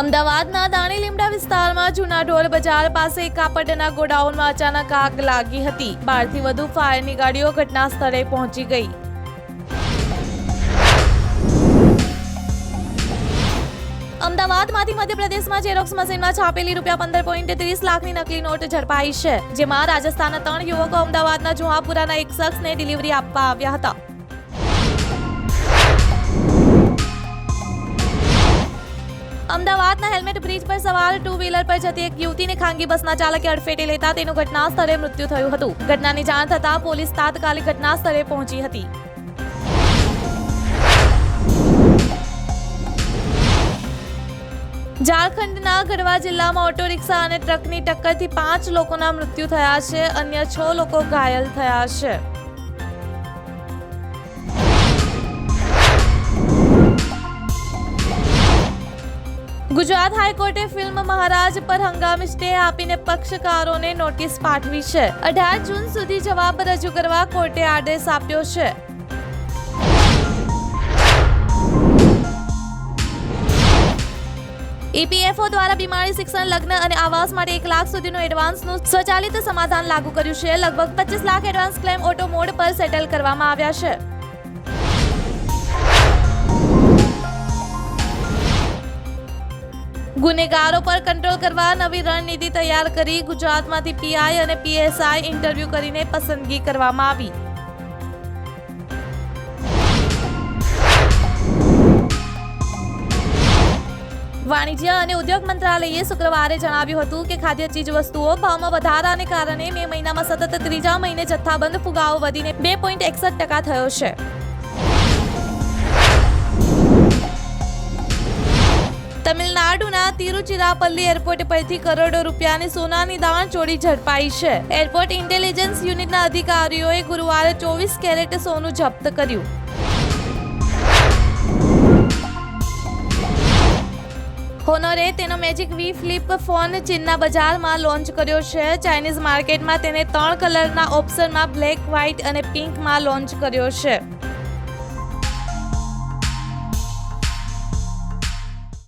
અમદાવાદના દાણી લીમડા વિસ્તારમાં જૂના ઢોર બજાર પાસે કાપડના ગોડાઉનમાં અચાનક આગ લાગી હતી. બારથી વધુ ફાયરની ગાડીઓ ઘટના સ્થળે પહોંચી ગઈ. અમદાવાદમાંથી મધ્યપ્રદેશમાં ઝેરોક્સ મશીનમાં છાપેલી રૂપિયા પંદર પોઈન્ટ ત્રીસ લાખની નકલી નોટ ઝડપાઈ છે, જેમાં રાજસ્થાનના ત્રણ યુવકો અમદાવાદના જુહાપુરાના એક શખ્સને ડિલિવરી આપવા આવ્યા હતા. અમદાવાદના હેલ્મેટ બ્રિજ પર સવાર ટુ વ્હીલર પર જતી એક યુવતીને ખાનગી બસના ચાલકે અડફેટે લેતા તેનું ઘટના સ્થળે મૃત્યુ થયું હતું. ઘટનાની જાણ થતાં પોલીસ તાત્કાલિક ઘટના સ્થળે પહોંચી હતી. ઝારખંડના ગઢવા જિલ્લામાં ઓટો રિક્ષા અને ટ્રકની ટક્કરથી પાંચ લોકોના મૃત્યુ થયા છે. અન્ય છ લોકો ઘાયલ થયા છે. ગુજરાત હાઈકોર્ટે ફિલ્મ મહારાજ પર હંગામી સ્ટે આપીને પક્ષકારોને નોટિસ પાઠવી છે. અઢાર જૂન સુધી જવાબ રજૂ કરવા કોર્ટે આદેશ આપ્યો છે. ઈપીએફઓ દ્વારા બીમારી, શિક્ષણ, લગ્ન અને આવાસ માટે એક લાખ સુધીનું એડવાન્સનું સ્વચાલિત સમાધાન લાગુ કર્યું છે. લગભગ પચીસ lakh advance claim auto mode પર સેટલ કરવામાં આવ્યા છે. ગુનેગારો પર કંટ્રોલ કરવા નવી રણનીતિ તૈયાર કરી ગુજરાતમાંથી પીઆઈ અને પીએસઆઈ ઇન્ટરવ્યૂ કરીને પસંદગી કરવામાં આવી. વાણિજ્ય અને ઉદ્યોગ મંત્રાલયે શુક્રવારે જણાવ્યું હતું કે ખાદ્ય ચીજવસ્તુઓ ભાવમાં વધારાને કારણે મે મહિનામાં સતત ત્રીજા મહિને જથ્થાબંધ ફુગાવો વધીને બે પોઈન્ટ એકસઠ ટકા થયો છે. તમિલનાડુના તિરુચિરાપલ્લી એરપોર્ટ પરથી કરોડો રૂપિયાની સોનાની દાણ ચોરી ઝડપાઈ છે. એરપોર્ટ ઇન્ટેલિજન્સ યુનિટના અધિકારીઓએ ગુરુવારે ચોવીસ કેરેટ સોનું જપ્ત કર્યું. હોનરે તેનો મેજિક વી ફ્લિપ ફોન ચીનના બજારમાં લોન્ચ કર્યો છે. ચાઇનીઝ માર્કેટમાં તેને ત્રણ કલરના ઓપ્શનમાં બ્લેક, વ્હાઇટ અને પિંકમાં લોન્ચ કર્યો છે.